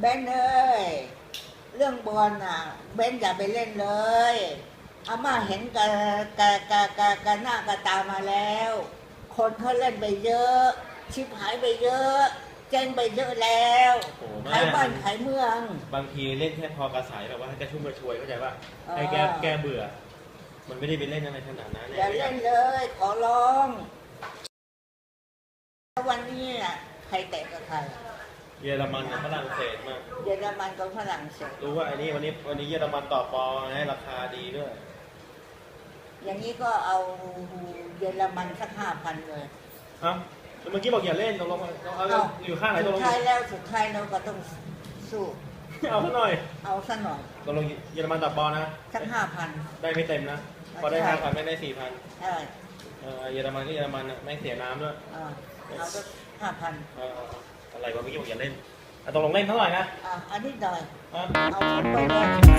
เบนเอ้ยเรื่องบอลน่ะ เบนอย่าไปเล่นเลยอาม่าเห็นกะกะกะกะกะหน้ากะตามาแล้ว คนเขาเล่นไปเยอะ ชิบหายไปเยอะเจ๊งไปเยอะแล้วโอ้โหแม่ ขายบ้านขายเมือง บางทีเล่นแค่พอกระสายแบบว่าให้กระชุ่มกระชวยเข้าใจป่ะเออ ให้แก้แก้เบื่อ มันไม่ได้ไปเล่นอะไรขนาดนั้นอย่าเล่นเลย ขอร้อง วันนี้น่ะใครเตะกับใคร เยอรมันกับฝรั่งเศสมาก เยอรมันกับฝรั่งเศส รู้ว่าอันนี้วันนี้วันนี้เยอรมันต่อปอให้ราคาดีด้วย อย่างนี้ก็เอาเยอรมันสักห้าพันเลยเอ้าแล้วเมื่อกี้บอกอย่าเล่นตกลงเอาเอาเอาอยู่ข้างไหนตสุกดลงท้ายแล้วสุดท้ายเราก็ต้องสู้ เอาซะหน่อย เอาซะหน่อยตกลงเยอรมันต่อปอนะ สักห้าพัน ได้ไม่เต็มนะ พอได้ใช่ห้าพันไม่ได้สี่พันเออเออเยอรมันก็เยอรมันนะแม่งเสียน้ำด้วยเออเอาสักห้าพันเอออะไรวะเมื่อกี้บอกอย่าเล่นอะตกลงเล่นเท่าไหร่นะอะอันนี้หน่อยอะ เอาสองไปเลยบ้านจะหมดแล้ว